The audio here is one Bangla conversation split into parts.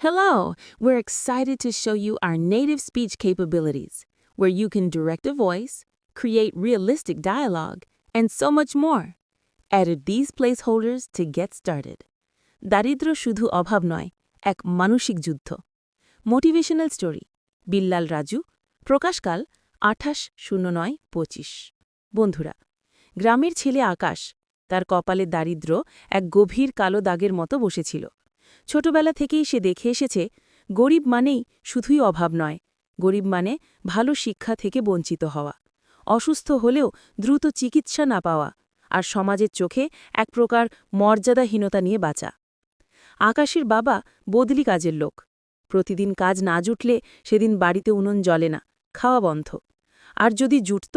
Hello, we're excited to show you our native speech capabilities, where you can direct a voice, create realistic dialogue, and so much more. Added these placeholders to get started. দারিদ্র শুধু অভাব নয় এক মানসিক যুদ্ধ মোটিভেশনাল স্টোরি বিল্লাল রাজু প্রকাশকাল আঠাশ শূন্য নয় পঁচিশ বন্ধুরা গ্রামের ছেলে আকাশ তার কপালে দারিদ্র এক গভীর কালো দাগের মতো বসেছিল ছোটবেলা থেকেই সে দেখে এসেছে, গরিব মানেই শুধুই অভাব নয়। গরিব মানে ভালো শিক্ষা থেকে বঞ্চিত হওয়া। অসুস্থ হলেও দ্রুত চিকিৎসা না পাওয়া আর সমাজের চোখে এক প্রকার মর্যাদাহীনতা নিয়ে বাঁচা। আকাশের বাবা বদলি কাজের লোক। প্রতিদিন কাজ না জুটলে সেদিন বাড়িতে উনুন জ্বলে না, খাওয়া বন্ধ। আর যদি জুটত,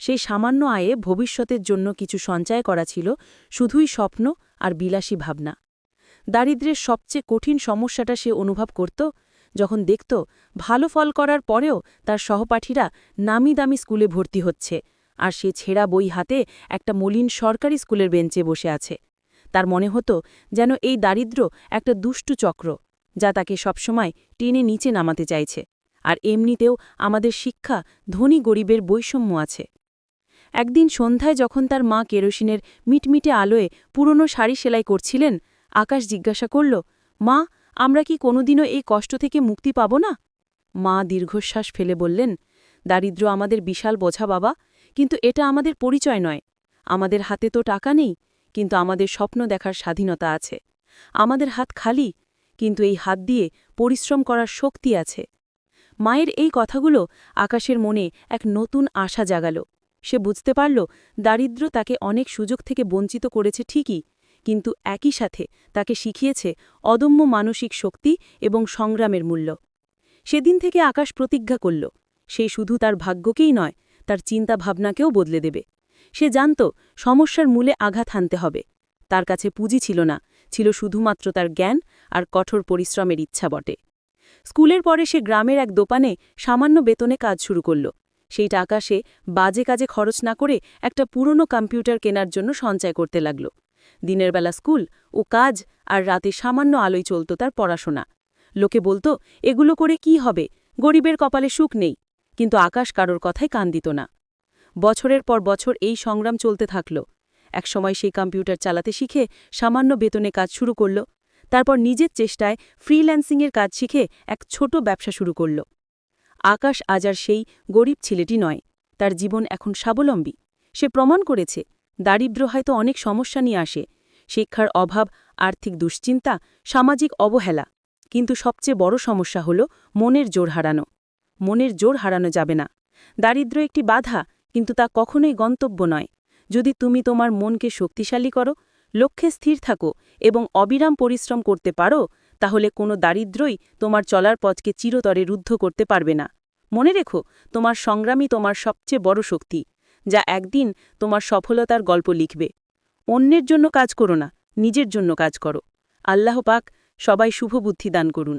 সেই সামান্য আয়ে ভবিষ্যতের জন্য কিছু সঞ্চয় করা ছিল, শুধুই স্বপ্ন আর বিলাসী ভাবনা। দারিদ্র্যের সবচেয়ে কঠিন সমস্যাটা সে অনুভব করত যখন দেখত ভালো ফল করার পরেও তার সহপাঠীরা নামি দামি স্কুলে ভর্তি হচ্ছে আর সে ছেঁড়া বই হাতে একটা মলিন সরকারি স্কুলের বেঞ্চে বসে আছে। তার মনে হতো যেন এই দারিদ্র্য একটা দুষ্টু চক্র যা তাকে সবসময় টেনে নিচে নামাতে চাইছে আর এমনিতেও আমাদের শিক্ষা ধনী গরিবের বৈষম্য আছে। একদিন সন্ধ্যায় যখন তার মা কেরোসিনের মিটমিটে আলোয় পুরনো শাড়ি সেলাই করছিলেন আকাশ জিজ্ঞাসা করল, মা, আমরা কি কোনোদিনও এই কষ্ট থেকে মুক্তি পাব না? মা দীর্ঘশ্বাস ফেলে বললেন দারিদ্র আমাদের বিশাল বোঝা বাবা, কিন্তু এটা আমাদের পরিচয় নয়। আমাদের হাতে তো টাকা নেই, কিন্তু আমাদের স্বপ্ন দেখার স্বাধীনতা আছে। আমাদের হাত খালি, কিন্তু এই হাত দিয়ে পরিশ্রম করার শক্তি আছে। মায়ের এই কথাগুলো আকাশের মনে এক নতুন আশা জাগাল। সে বুঝতে পারল দারিদ্র তাকে অনেক সুযোগ থেকে বঞ্চিত করেছে ঠিকই কিন্তু একই সাথে তাকে শিখিয়েছে অদম্য মানসিক শক্তি এবং সংগ্রামের মূল্য। সেদিন থেকে আকাশ প্রতিজ্ঞা করল, সে শুধু তার ভাগ্যকেই নয়, তার চিন্তা ভাবনাকেও বদলে দেবে। সে জানত সমস্যার মূলে আঘাত হানতে হবে। তার কাছে পুঁজি ছিল না, ছিল শুধুমাত্র তার জ্ঞান আর কঠোর পরিশ্রমের ইচ্ছা বটে। স্কুলের পরে সে গ্রামের এক দোকানে সামান্য বেতনে কাজ শুরু করল। সেই টাকা সে বাজে কাজে খরচ না করে একটা পুরনো কম্পিউটার কেনার জন্য সঞ্চয় করতে লাগল। দিনের বেলা স্কুল ও কাজ আর রাতে সামান্য আলোয় চলত তার পড়াশোনা। লোকে বলতো, এগুলো করে কি হবে? গরিবের কপালে সুখ নেই। কিন্তু আকাশ কারোর কথায় কান দিত না। বছরের পর বছর এই সংগ্রাম চলতে থাকল। একসময় সেই কম্পিউটার চালাতে শিখে সামান্য বেতনে কাজ শুরু করল, তারপর নিজের চেষ্টায় ফ্রিল্যান্সিংয়ের কাজ শিখে এক ছোট ব্যবসা শুরু করল। আকাশ আজ আর সেই গরিব ছেলেটি নয়, তার জীবন এখন স্বাবলম্বী। সে প্রমাণ করেছে দারিদ্র হয়তো অনেক সমস্যা নিয়ে আসে, শিক্ষার অভাব, আর্থিক দুশ্চিন্তা, সামাজিক অবহেলা। কিন্তু সবচেয়ে বড় সমস্যা হল মনের জোর হারানো। মনের জোর হারানো যাবে না। দারিদ্র একটি বাধা, কিন্তু তা কখনোই গন্তব্য নয়। যদি তুমি তোমার মনকে শক্তিশালী করো, লক্ষ্যে স্থির থাকো এবং অবিরাম পরিশ্রম করতে পারো, তাহলে কোনো দারিদ্রই তোমার চলার পথকে চিরতরে রুদ্ধ করতে পারবে না। মনে রেখো, তোমার সংগ্রামই তোমার সবচেয়ে বড় শক্তি। যা একদিন তোমার সফলতার গল্প লিখবে। অন্যের জন্য কাজ করো না, নিজের জন্য কাজ করো। আল্লাহ পাক সবাই শুভ বুদ্ধি দান করুন।